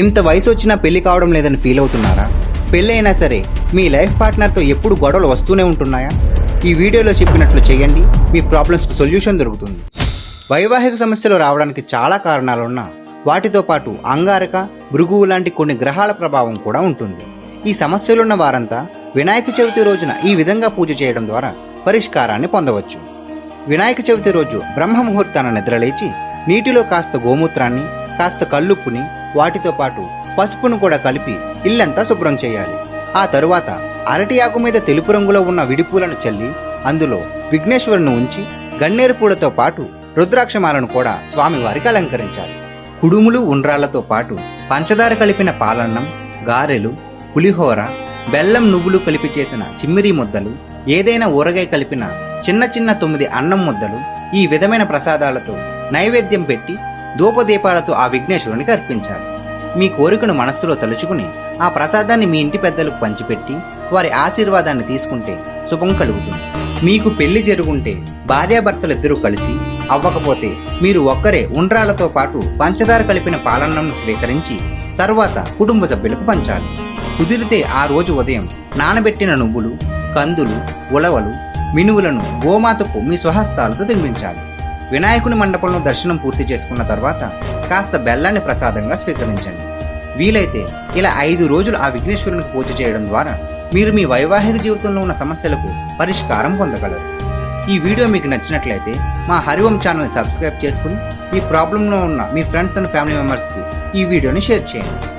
ఇంత వయసు వచ్చినా పెళ్ళి కావడం లేదని ఫీల్ అవుతున్నారా? పెళ్ళైనా సరే మీ లైఫ్ పార్ట్నర్తో ఎప్పుడు గొడవలు వస్తూనే ఉంటున్నాయా? ఈ వీడియోలో చెప్పినట్లు చేయండి మీ ప్రాబ్లమ్స్కి సొల్యూషన్ దొరుకుతుంది. వైవాహిక సమస్యలు రావడానికి చాలా కారణాలున్నా వాటితో పాటు అంగారక భృగువు లాంటి కొన్ని గ్రహాల ప్రభావం కూడా ఉంటుంది. ఈ సమస్యలున్న వారంతా వినాయక చవితి రోజున ఈ విధంగా పూజ చేయడం ద్వారా పరిష్కారాన్ని పొందవచ్చు. వినాయక చవితి రోజు బ్రహ్మ ముహూర్తాన నిద్రలేచి నీటిలో కాస్త గోమూత్రాన్ని కాస్త కల్లుప్పుని వాటితో పాటు పసుపును కూడా కలిపి ఇల్లంతా శుభ్రం చేయాలి. ఆ తరువాత అరటి ఆకు మీద తెలుపు రంగులో ఉన్న విడిపూలను చల్లి అందులో విఘ్నేశ్వరుని ఉంచి గన్నేరు పూలతో పాటు రుద్రాక్షమాలను కూడా స్వామివారికి అలంకరించాలి. కుడుములు ఉండ్రాళ్ళతో పాటు పంచదార కలిపిన పాలన్నం గారెలు పులిహోర బెల్లం నువ్వులు కలిపి చేసిన చిమ్మిరి ముద్దలు ఏదైనా ఊరగాయ కలిపిన చిన్న చిన్న తొమ్మిది అన్నం ముద్దలు ఈ విధమైన ప్రసాదాలతో నైవేద్యం పెట్టి ధూపదీపాలతో ఆ విఘ్నేశ్వరునికి అర్పించాలి. మీ కోరికను మనస్సులో తలుచుకుని ఆ ప్రసాదాన్ని మీ ఇంటి పెద్దలకు పంచిపెట్టి వారి ఆశీర్వాదాన్ని తీసుకుంటే శుభం కలుగుతుంది. మీకు పెళ్ళి జరుగుంటే భార్యాభర్తలిద్దరూ కలిసి అవ్వకపోతే మీరు ఒక్కరే ఉండ్రాళ్ళతో పాటు పంచదార కలిపిన పాలన్నంను స్వీకరించి తర్వాత కుటుంబ సభ్యులకు పంచాలి. కుదిరితే ఆ రోజు ఉదయం నానబెట్టిన నువ్వులు కందులు ఉలవలు మినువులను గోమాతకు మీ స్వహస్తాలతో తినిపించాలి. వినాయకుని మండపంలో దర్శనం పూర్తి చేసుకున్న తర్వాత కాస్త బెల్లాన్ని ప్రసాదంగా స్వీకరించండి. వీలైతే ఇలా ఐదు రోజులు ఆ విఘ్నేశ్వరునికి పూజ చేయడం ద్వారా మీరు మీ వైవాహిక జీవితంలో ఉన్న సమస్యలకు పరిష్కారం పొందగలరు. ఈ వీడియో మీకు నచ్చినట్లయితే మా హరివం ఛానల్ని సబ్స్క్రైబ్ చేసుకుని ఈ ప్రాబ్లంలో ఉన్న మీ ఫ్రెండ్స్ అండ్ ఫ్యామిలీ మెంబర్స్కి ఈ వీడియోని షేర్ చేయండి.